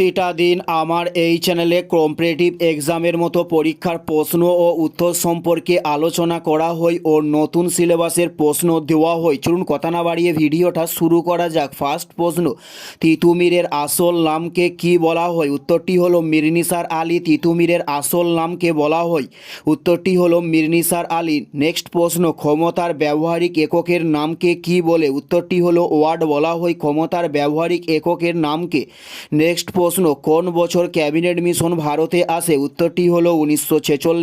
এটা দিন আমার এই চ্যানেলে কম্পারেটিভ এক্সামের মতো পরীক্ষার প্রশ্ন ও উত্তর সম্পর্কে আলোচনা করা হয় ও নতুন সিলেবাসের প্রশ্ন দেওয়া হয়। চলুন কথা না বাড়িয়ে ভিডিওটা শুরু করা যাক। ফার্স্ট প্রশ্ন, তিতুমিরের আসল নামকে কি বলা হয়? উত্তরটি হলো মিরনিসার আলী, তিতুমিরের আসল নামকে বলা হয়। উত্তরটি হলো মিরনিসার আলী। নেক্সট প্রশ্ন, ক্ষমতার ব্যবহারিক এককের নামকে কি বলে? উত্তরটি হলো ওয়ার্ড বলা হয় ক্ষমতার ব্যবহারিক এককের নামকে। নেক্সট প্রশ্ন কোন বছর ক্যাবিনেট মিশন ভারতে আসে? উত্তরটি হলো উনিশশো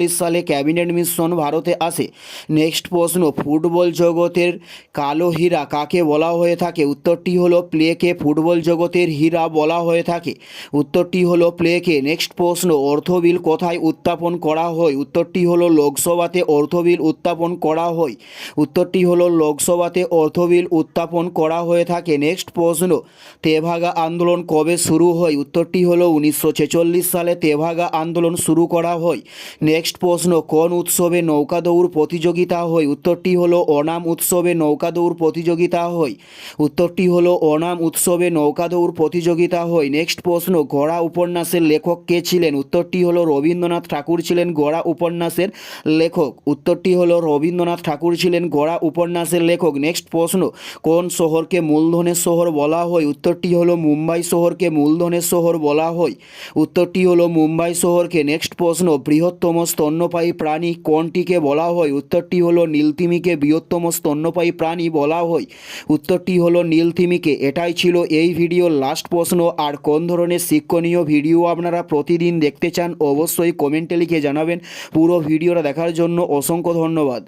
সালে ক্যাবিনেট মিশন ভারতে আসে। নেক্সট প্রশ্ন, ফুটবল জগতের কালো হীরা কাকে বলা হয়ে থাকে? উত্তরটি হলো প্লেকে ফুটবল জগতের হীরা বলা হয়ে থাকে। উত্তরটি হলো প্লেকে। নেক্সট প্রশ্ন, অর্থবিল কোথায় উত্থাপন করা হয়? উত্তরটি হলো লোকসভাতে অর্থবিল উত্থাপন করা হয়। উত্তরটি হলো লোকসভাতে অর্থবিল উত্থাপন করা হয়ে থাকে। নেক্সট প্রশ্ন, তেভাগা আন্দোলন কবে শুরু হয়? উত্তরটি হলো উনিশশো ছেচল্লিশ সালে তেভাগা আন্দোলন শুরু করা হয়। নেক্সট প্রশ্ন, কোন উৎসবে নৌকা দৌড় প্রতিযোগিতা হয়? উত্তরটি হলো অনাম উৎসবে নৌকা দৌড় প্রতিযোগিতা হয়। উত্তরটি হলো অনাম উৎসবে নৌকা দৌড় প্রতিযোগিতা হয়। নেক্সট প্রশ্ন, গড়া উপন্যাসের লেখক কে ছিলেন? উত্তরটি হলো রবীন্দ্রনাথ ঠাকুর ছিলেন গড়া উপন্যাসের লেখক। উত্তরটি হলো রবীন্দ্রনাথ ঠাকুর ছিলেন গড়া উপন্যাসের লেখক। নেক্সট প্রশ্ন, কোন শহরকে মূলধনের শহর বলা হয়? উত্তরটি হলো মুম্বাই শহরকে মূলধনের শহর বলা হয়। উত্তরটি হলো, মুম্বাই শহরকে নেক্সট প্রশ্ন, বৃহত্তম স্তন্যপায়ী প্রাণী কোনটিকে বলা হয়? উত্তরটি হলো, নীলতিমিকে বৃহত্তম স্তন্যপায়ী প্রাণী বলা হয়। উত্তরটি হলো, নীলতিমিকে। এটাই ছিল এই ভিডিওর লাস্ট প্রশ্ন। আর কোন ধরনের শিক্ষণীয় ভিডিও আপনারা প্রতিদিন দেখতে চান, অবশ্যই কমেন্টে লিখে জানাবেন। পুরো ভিডিওটা দেখার জন্য অসংখ্য ধন্যবাদ।